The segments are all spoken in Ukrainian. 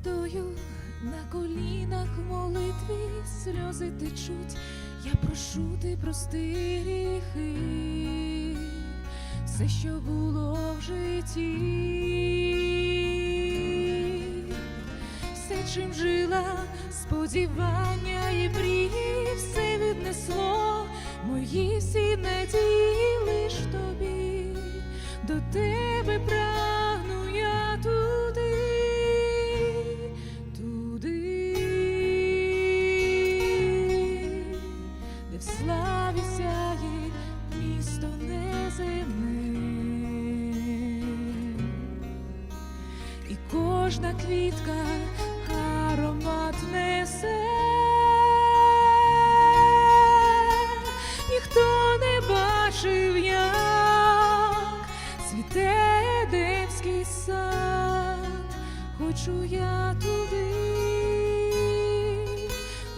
стою на колінах молитві, сльози течуть, я прошу ти прости гріхи, все, що було в житті, все, чим жила, сподівання і мрії, все віднесло мої всі надії лиш тобі, до тебе славі сяє місто неземне, і кожна квітка аромат несе. Ніхто не бачив, як цвіте Едемський сад, хочу я туди,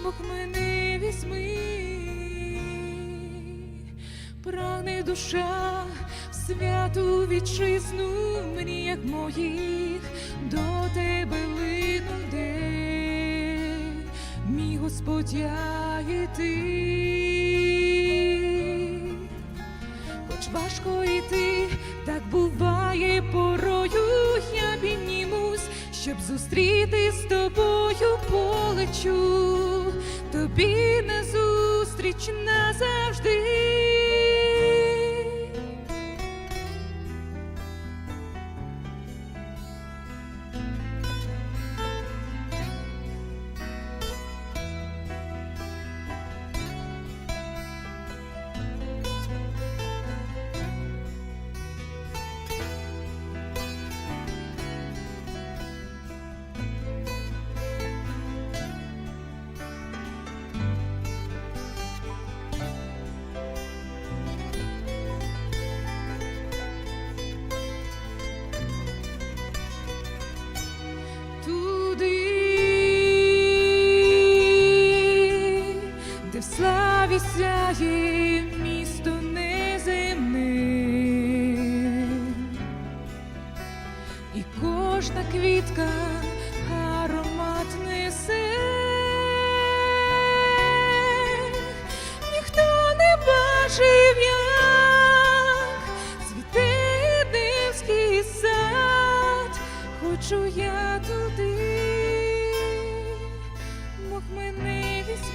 Бог мене прагне душа в святу вітчизну, мріях моїх до тебе день, мій Господь я і ти. Хоч важко йти, так буває порою, я піднімусь, щоб зустріти з тобою полечу, тобі назустріч назавжди. Славі сяє місто неземне, і кожна квітка аромат несе. Ніхто не бачив, як цвіте Едемський сад, хочу я туди, Бог мене візьми,